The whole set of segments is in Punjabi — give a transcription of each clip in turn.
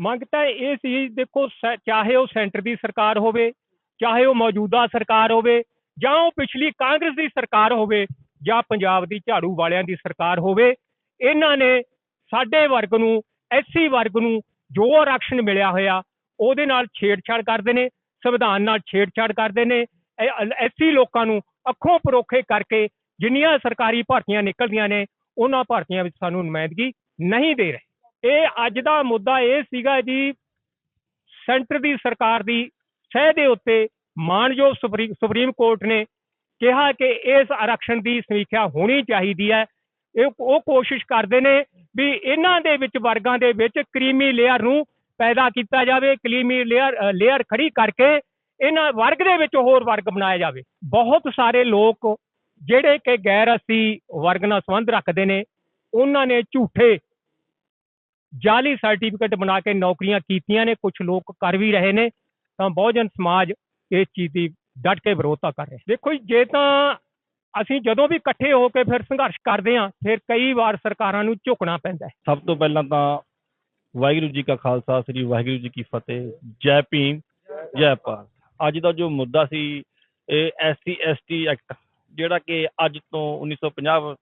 ਮੰਗ ਤਾਂ ਇਹ ਸੀ, ਦੇਖੋ, ਸ- ਚਾਹੇ ਉਹ ਸੈਂਟਰ ਦੀ ਸਰਕਾਰ ਹੋਵੇ, ਚਾਹੇ ਉਹ ਮੌਜੂਦਾ ਸਰਕਾਰ ਹੋਵੇ, ਜਾਂ ਉਹ ਪਿਛਲੀ ਕਾਂਗਰਸ ਦੀ ਸਰਕਾਰ ਹੋਵੇ, ਜਾਂ ਪੰਜਾਬ ਦੀ ਝਾੜੂ ਵਾਲਿਆਂ ਦੀ ਸਰਕਾਰ ਹੋਵੇ, ਇਹਨਾਂ ਨੇ ਸਾਡੇ ਵਰਗ ਨੂੰ, ਐਸਸੀ ਵਰਗ ਨੂੰ ਜੋ ਆਰਕਸ਼ਣ ਮਿਲਿਆ ਹੋਇਆ, ਉਹਦੇ ਨਾਲ ਛੇੜਛਾੜ ਕਰਦੇ ਨੇ, ਸੰਵਿਧਾਨ ਨਾਲ ਛੇੜਛਾੜ ਕਰਦੇ ਨੇ ਐਸਸੀ ਲੋਕਾਂ ਨੂੰ ਅੱਖੋਂ ਪਰੋਖੇ ਕਰਕੇ ਜਿੰਨੀਆਂ ਸਰਕਾਰੀ ਭਰਤੀਆਂ ਨਿਕਲਦੀਆਂ ਨੇ, ਉਹਨਾਂ ਭਰਤੀਆਂ ਵਿੱਚ ਸਾਨੂੰ ਨੁਮਾਇੰਦਗੀ ਨਹੀਂ ਦੇ ਰਹੇ। ਇਹ ਅੱਜ ਦਾ ਮੁੱਦਾ ਇਹ ਸੀਗਾ ਜੀ, ਸੈਂਟਰ ਦੀ ਸਰਕਾਰ ਦੀ ਸਹਿ ਦੇ ਉੱਤੇ ਮਾਨਯੋਗ ਸੁਪਰੀ- ਸੁਪਰੀਮ ਕੋਰਟ ਨੇ ਕਿਹਾ ਕਿ ਇਸ ਆਰਕਸ਼ਣ ਦੀ ਸਮੀਖਿਆ ਹੋਣੀ ਚਾਹੀਦੀ ਹੈ। ਇਹ ਉਹ ਕੋਸ਼ਿਸ਼ ਕਰਦੇ ਨੇ ਵੀ ਇਹਨਾਂ ਦੇ ਵਿੱਚ, ਵਰਗਾਂ ਦੇ ਵਿੱਚ ਕਰੀਮੀ ਲੇਅਰ ਨੂੰ ਪੈਦਾ ਕੀਤਾ ਜਾਵੇ, ਕਰੀਮੀ ਲੇਅਰ ਲੇਅਰ ਖੜੀ ਕਰਕੇ ਇਹਨਾਂ ਵਰਗ ਦੇ ਵਿੱਚ ਹੋਰ ਵਰਗ ਬਣਾਇਆ ਜਾਵੇ। ਬਹੁਤ ਸਾਰੇ ਲੋਕ ਜਿਹੜੇ ਕਿ ਗੈਰ ਅਸੀਂ ਵਰਗ ਨਾਲ ਸੰਬੰਧ ਰੱਖਦੇ ਨੇ, ਉਹਨਾਂ ਨੇ ਝੂਠੇ ਜਾਲੀ ਸਰਟੀਫਿਕੇਟ ਬਣਾ ਕੇ ਨੌਕਰੀਆਂ ਕੀਤੀਆਂ ਨੇ ਕੁਝ ਲੋਕ ਕਰ ਵੀ ਰਹੇ ਨੇ, ਤਾਂ ਬਹੁਜਨ ਸਮਾਜ ਇਸ ਚੀਜ਼ ਦੀ ਡਟ ਕੇ ਵਿਰੋਧਤਾ ਕਰ ਰਿਹਾ। ਦੇਖੋ ਜੀ, ਜੇ ਤਾਂ ਅਸੀਂ ਜਦੋਂ ਵੀ ਇਕੱਠੇ ਹੋ ਕੇ ਫਿਰ ਸੰਘਰਸ਼ ਕਰਦੇ ਹਾਂ, ਫਿਰ ਕਈ ਵਾਰ ਸਰਕਾਰਾਂ ਨੂੰ ਝੁਕਣਾ ਪੈਂਦਾ ਸਭ ਤੋਂ ਪਹਿਲਾਂ ਤਾਂ ਵਾਹਿਗੁਰੂ ਜੀ ਕਾ ਖਾਲਸਾ, ਸ੍ਰੀ ਵਾਹਿਗੁਰੂ ਜੀ ਕੀ ਫਤਿਹ, ਜੈ ਭੀਮ, ਜੈ ਭਾਰਤ। ਅੱਜ ਦਾ ਜੋ ਮੁੱਦਾ ਸੀ, ਇਹ ਐਸਸੀ, ਐਸਟੀ ਐਕਟ, ਜਿਹੜਾ ਕਿ ਅੱਜ ਤੋਂ 1950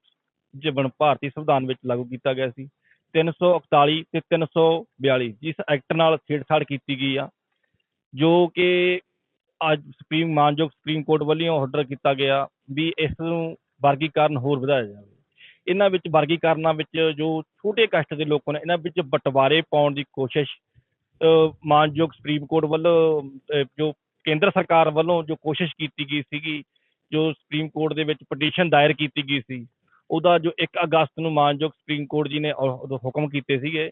ਜਬਨ ਭਾਰਤੀ ਸੰਵਿਧਾਨ ਵਿੱਚ ਲਾਗੂ ਕੀਤਾ ਗਿਆ ਸੀ। 341 ਤੇ 342 ਜਿਸ ਐਕਟ ਨਾਲ ਛੇੜਛਾੜ ਕੀਤੀ ਗਈ ਆ, ਜੋ ਕਿ ਅੱਜ ਸੁਪਰੀਮ ਮਾਨਯੋਗ ਸੁਪਰੀਮ ਕੋਰਟ ਵੱਲੋਂ ਆਰਡਰ ਕੀਤਾ ਗਿਆ ਵੀ ਇਸ ਨੂੰ ਵਰਗੀਕਰਨ ਹੋਰ ਵਧਾਇਆ ਜਾਵੇ। ਇਹਨਾਂ ਵਿੱਚ ਵਰਗੀਕਰਨਾਂ ਵਿੱਚ ਜੋ ਛੋਟੇ ਕਸ਼ਟ ਦੇ ਲੋਕ ਨੇ, ਇਹਨਾਂ ਵਿੱਚ ਬਟਵਾਰੇ ਪਾਉਣ ਦੀ ਕੋਸ਼ਿਸ਼ ਮਾਨਯੋਗ ਸੁਪਰੀਮ ਕੋਰਟ ਵੱਲੋਂ ਜੋ ਕੇਂਦਰ ਸਰਕਾਰ ਵੱਲੋਂ ਜੋ ਕੋਸ਼ਿਸ਼ ਕੀਤੀ ਗਈ ਸੀਗੀ, ਜੋ ਸੁਪਰੀਮ ਕੋਰਟ ਦੇ ਵਿੱਚ ਪਟੀਸ਼ਨ ਦਾਇਰ ਕੀਤੀ ਗਈ ਸੀ ਉਹਦਾ ਜੋ 1 ਅਗਸਤ ਨੂੰ ਮਾਨਯੋਗ ਸੁਪਰੀਮ ਕੋਰਟ ਜੀ ਨੇ ਹੁਕਮ ਕੀਤੇ ਸੀਗੇ।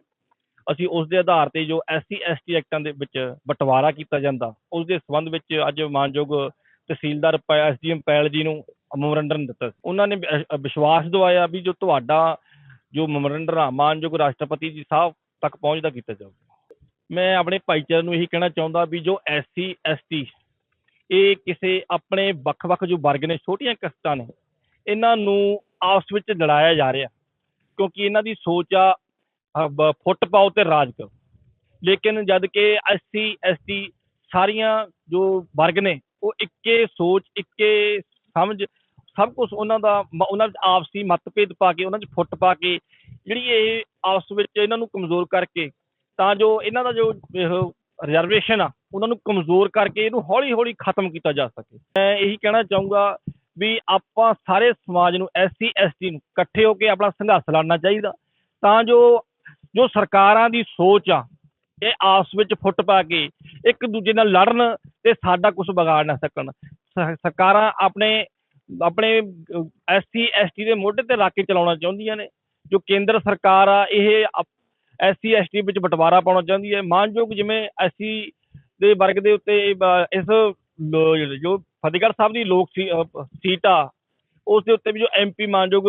ਅਸੀਂ ਉਸ ਦੇ ਆਧਾਰ ਤੇ ਜੋ ਐਸਸੀ ਐਸਟੀ ਐਕਟਾਂ ਦੇ ਵਿੱਚ ਬਟਵਾਰਾ ਕੀਤਾ ਜਾਂਦਾ, ਉਸ ਦੇ ਸੰਬੰਧ ਵਿੱਚ ਅੱਜ ਮਾਨਯੋਗ ਤਹਿਸੀਲਦਾਰ ਐਸਡੀਐਮ ਪੈਲ ਜੀ ਨੂੰ ਮੈਮੋਰੰਡਮ ਦਿੱਤਾ ਉਹਨਾਂ ਨੇ ਵਿਸ਼ਵਾਸ ਦਿਵਾਇਆ ਵੀ ਜੋ ਤੁਹਾਡਾ ਜੋ ਮੈਮੋਰੰਡਮ ਆ, ਮਾਨਯੋਗ ਰਾਸ਼ਟਰਪਤੀ ਜੀ ਸਾਹਿਬ ਤੱਕ ਪਹੁੰਚਦਾ ਕੀਤਾ ਜਾਊਗਾ। ਮੈਂ ਆਪਣੇ ਭਾਈਚਾਰੇ ਨੂੰ ਇਹੀ ਕਹਿਣਾ ਚਾਹੁੰਦਾ ਵੀ ਜੋ ਐਸਸੀ ਐਸਟੀ, ਇਹ ਕਿਸੇ ਆਪਣੇ ਵੱਖ-ਵੱਖ ਜੋ ਵਰਗ ਨੇ, ਛੋਟੀਆਂ ਕਸਤਾਂ ਨੇ ਇਹਨਾਂ ਨੂੰ ਆਪਸ ਵਿੱਚ ਲੜਾਇਆ ਜਾ ਰਿਹਾ। ਕਿਉਂਕਿ ਇਹਨਾਂ ਦੀ ਸੋਚ ਆ ਫੁੱਟ ਪਾਓ ਤੇ ਰਾਜ ਕਰੋ। ਲੇਕਿਨ ਜਦ ਕਿ ਐਸਸੀ ਐਸਟੀ ਸਾਰੀਆਂ ਜੋ ਵਰਗ ਨੇ, ਉਹ ਇੱਕੇ ਸੋਚ, ਇੱਕੇ ਸਮਝ, ਸਭ ਕੁਝ ਉਹਨਾਂ ਦਾ ਮ- ਉਹਨਾਂ ਵਿੱਚ ਆਪਸੀ ਮਤਭੇਦ ਪਾ ਕੇ, ਉਹਨਾਂ 'ਚ ਫੁੱਟ ਪਾ ਕੇ ਜਿਹੜੀ ਇਹ ਆਪਸ ਵਿੱਚ ਇਹਨਾਂ ਨੂੰ ਕਮਜ਼ੋਰ ਕਰਕੇ, ਤਾਂ ਜੋ ਇਹਨਾਂ ਦਾ ਜੋ ਰਿਜ਼ਰਵੇਸ਼ਨ ਆ, ਉਹਨਾਂ ਨੂੰ ਕਮਜ਼ੋਰ ਕਰਕੇ ਇਹਨੂੰ ਹੌਲੀ ਹੌਲੀ ਖਤਮ ਕੀਤਾ ਜਾ ਸਕੇ। ਮੈਂ ਇਹੀ ਕਹਿਣਾ ਚਾਹੂੰਗਾ ਵੀ ਆਪਾਂ ਸਾਰੇ ਸਮਾਜ ਨੂੰ ਐਸਸੀ, ਐਸਟੀ ਨੂੰ ਇਕੱਠੇ ਹੋ ਕੇ ਆਪਣਾ ਸੰਘਰਸ਼ ਲੜਨਾ ਚਾਹੀਦਾ। ਤਾਂ ਜੋ ਜੋ ਸਰਕਾਰਾਂ ਦੀ ਸੋਚ ਆ, ਇਹ ਆਪਸ ਵਿੱਚ ਫੁੱਟ ਪਾ ਕੇ ਇੱਕ ਦੂਜੇ ਨਾਲ ਲੜਨ ਤੇ ਸਾਡਾ ਕੁਝ ਵਿਗਾੜ ਨਾ ਸਕਣ। ਸ- ਸਰਕਾਰਾਂ ਆਪਣੇ ਆਪਣੇ ਐਸਸੀ, ਐਸਟੀ ਦੇ ਮੋਢੇ ਤੇ ਰੱਖ ਕੇ ਚਲਾਉਣਾ ਚਾਹੁੰਦੀਆਂ ਨੇ, ਜੋ ਕੇਂਦਰ ਸਰਕਾਰ ਆ, ਇਹ ਐਸਸੀ, ਐਸਟੀ ਵਿੱਚ ਬਟਵਾਰਾ ਪਾਉਣਾ ਚਾਹੁੰਦੀ ਹੈ। ਮਾਨਯੋਗ ਜਿਵੇਂ ਐਸਸੀ ਦੇ ਵਰਗ ਦੇ ਉੱਤੇ, ਇਸ ਲੋ- ਜੋ ਫਤਿਹਗੜ੍ਹ ਸਾਹਿਬ ਦੀ ਲੋਕ ਸੀਟ ਆ ਉਸ ਦੇ ਉੱਤੇ ਵੀ ਜੋ ਐਮਪੀ ਮਾਨਯੋਗ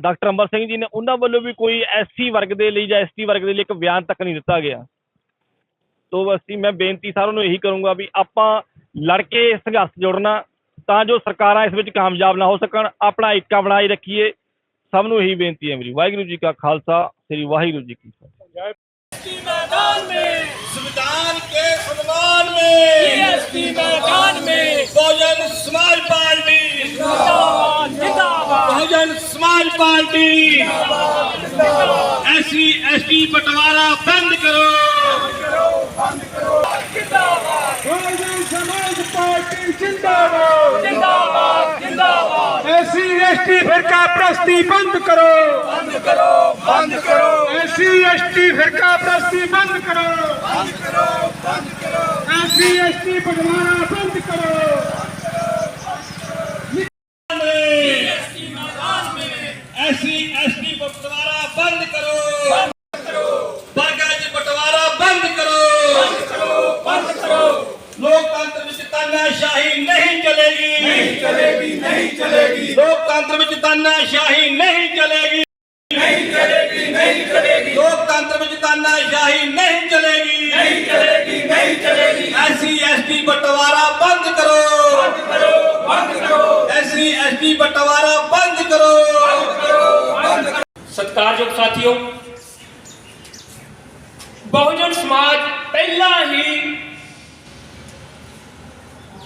ਡਾਕਟਰ ਅੰਬਰ ਸਿੰਘ ਜੀ ਨੇ ਉਹਨਾਂ ਵੱਲੋਂ ਵੀ ਕੋਈ ਐਸਸੀ ਵਰਗ ਦੇ ਲਈ ਜਾਂ ਐਸਟੀ ਵਰਗ ਦੇ ਲਈ ਇੱਕ ਬਿਆਨ ਤੱਕ ਨਹੀਂ ਦਿੱਤਾ ਗਿਆ। ਤੋਂ ਅਸੀਂ, ਮੈਂ ਬੇਨਤੀ ਸਾਰਿਆਂ ਨੂੰ ਇਹੀ ਕਰੂੰਗਾ ਵੀ ਆਪਾਂ ਲੜ ਕੇ ਸੰਘਰਸ਼ ਜੋੜਨਾ, ਤਾਂ ਜੋ ਸਰਕਾਰਾਂ ਇਸ ਵਿੱਚ ਕਾਮਯਾਬ ਨਾ ਹੋ ਸਕਣ, ਆਪਣਾ ਇੱਕਾ ਬਣਾਈ ਰੱਖੀਏ। ਸਭ ਨੂੰ ਇਹੀ ਬੇਨਤੀ ਹੈ ਮੇਰੀ। ਵਾਹਿਗੁਰੂ ਜੀ ਕਾ ਖਾਲਸਾ, ਸ੍ਰੀ ਵਾਹਿਗੁਰੂ ਜੀ ਕੀ ਫਤਿਹ। ਸੰਵਿਧਾਨ ਕੇ ਸਨਮਾਨ ਐਸਸੀ ਐਸਟੀ ਬਟਵਾਰਾ ਬੰਦ ਕਰੋ। ਬੰਦ ਕਰੋ ਜਿੰਦਾਬਾਦ ਬਹੁਜਨ ਸਮਾਜ ਪਾਰਟੀ ਜਿੰਦਾਬਾਦ। ਜਿੰਦਾਬਾਦ ਜਿੰਦਾਬਾਦ। ਐਸਸੀ ਐਸਟੀ ਫਿਰਕਾ ਪ੍ਰਸਤੀ ਬੰਦ ਕਰੋ। ਬੰਦ ਕਰੋ ਬੰਦ ਕਰੋ। ਐਸਸੀ ਐਸਟੀ ਫਿਰਕਾ ਪ੍ਰਸਤੀ ਬੰਦ ਕਰੋ। ਬੰਦ ਕਰੋ ਬੰਦ ਕਰੋ। ਐਸਸੀ ਐਸਟੀ ਬਟਵਾਰਾ ਬੰਦ ਕਰੋ। ਐਸਸੀ ਐਸਟੀ ਬਟਵਾਰਾ ਬੰਦ ਕਰੋ। ਬਾਗਾਂ 'ਚ ਬਟਵਾਰਾ ਬੰਦ ਕਰੋ। ਬੰਦ ਕਰੋ ਲੋਕਤੰਤਰ ਵਿੱਚ ਤਾਨਾਸ਼ਾਹੀ ਨਹੀਂ ਚਲੇਗੀ। ਨਹੀਂ ਚਲੇਗੀ ਨਹੀਂ ਚਲੇਗੀ। ਲੋਕਤੰਤਰ ਵਿੱਚ ਤਾਨਾਸ਼ਾਹੀ ਨਹੀਂ ਚਲੇਗੀ। ਨਹੀਂ ਚਲੇਗੀ ਨਹੀਂ ਚਲੇਗੀ। ਲੋਕਤੰਤਰ ਵਿੱਚ ਤਾਨਾਸ਼ਾਹੀ ਨਹੀਂ ਚਲੇਗੀ। ਨਹੀਂ ਚਲੇਗੀ ਨਹੀਂ ਚਲੇਗੀ। ਐਸਸੀ ਐਸਟੀ ਬਟਵਾਰਾ ਬੰਦ ਕਰੋ। ਬੰਦ ਕਰੋ।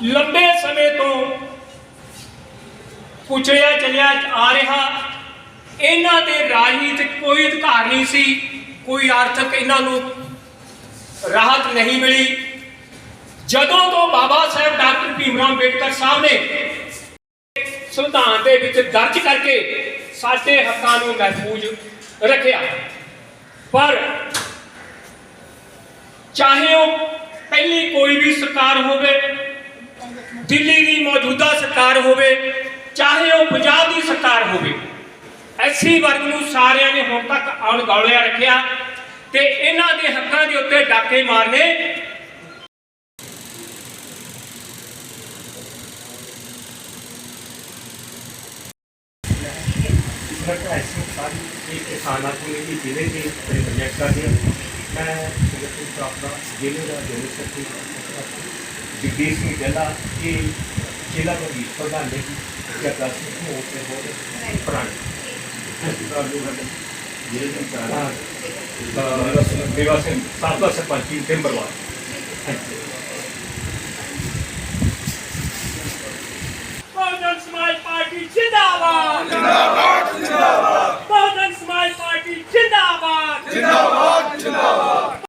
ਲੰਬੇ ਸਮੇਂ ਤੋਂ ਕੁਚਲਿਆ ਚੱਲਿਆ ਆ ਰਿਹਾ, ਇਹਨਾਂ ਦੇ ਰਾਜਨੀਤਿਕ ਕੋਈ ਅਧਿਕਾਰ ਨਹੀਂ ਸੀ, ਕੋਈ ਆਰਥਿਕ ਇਹਨਾਂ ਨੂੰ ਰਾਹਤ ਨਹੀਂ ਮਿਲੀ। ਜਦੋਂ ਤੋਂ ਬਾਬਾ ਸਾਹਿਬ ਡਾਕਟਰ ਭੀਮਰਾਓ ਅੰਬੇਡਕਰ ਸਾਹਿਬ ਨੇ ਸੰਵਿਧਾਨ ਦੇ ਵਿੱਚ ਦਰਜ ਕਰਕੇ ਸਾਡੇ ਹੱਕਾਂ ਨੂੰ ਮਹਿਫੂਜ਼ ਰੱਖਿਆ, ਪਰ ਚਾਹੇ ਉਹ ਪਹਿਲੀ ਕੋਈ ਵੀ ਸਰਕਾਰ ਹੋਵੇ ਦਿੱਲੀ ਦੀ ਮੌਜੂਦਾ ਸਰਕਾਰ ਹੋਵੇ, ਚਾਹੇ ਉਹ ਪੰਜਾਬ ਦੀ ਸਰਕਾਰ ਹੋਵੇ, ਐਸੀ ਵਰਗ ਨੂੰ ਸਾਰਿਆਂ ਨੇ ਹੁਣ ਤੱਕ ਅਣਗੌਲਿਆ ਰੱਖਿਆ ਤੇ ਇਹਨਾਂ ਦੇ ਹੱਕਾਂ ਦੇ ਉੱਤੇ ਡਾਕੇ ਮਾਰਨੇ ਕਿਸਾਨਾਂ ਕਮੇਟੀ ਜ਼ਿਲ੍ਹੇ ਦੇ ਪ੍ਰੋਜੈਕਟ ਕਰਦੇ ਹਾਂ ਮੈਂ ਸਿਰਫ ਪ੍ਰਾਪਤ ਜ਼ਿਲ੍ਹੇ ਦਾ ਜ਼ਿਲ੍ਹਾ ਸਕੱਤਰ ਜਗਦੀਸ਼ ਸਿੰਘ ਜੱਲਾ ਇਹ ਜ਼ਿਲ੍ਹਾ ਦਾ ਪ੍ਰਧਾਨ ਨੇ ਜੱਗਾ ਸਿੰਘ ਨੂੰ ਤੇ ਬਹੁਤ ਪੁਰਾਣੇ। ਜ਼ਿਲ੍ਹੇ ਦੇ ਚਾਰਾ ਮੇਵਾ ਸਿੰਘ ਸਾਬਕਾ ਸਰਪੰਚ ਟਿੰਬਰਵਾਲ ਬਹੁਜਨ ਸਮਾਜ ਪਾਰਟੀ ਜਿੰਦਾਬਾਦ। ਜਿੰਦਾਬਾਦ ਜਿੰਦਾਬਾਦ। ਬਹੁਜਨ ਸਮਾਜ ਪਾਰਟੀ ਜਿੰਦਾਬਾਦ। ਜਿੰਦਾਬਾਦ ਜਿੰਦਾਬਾਦ।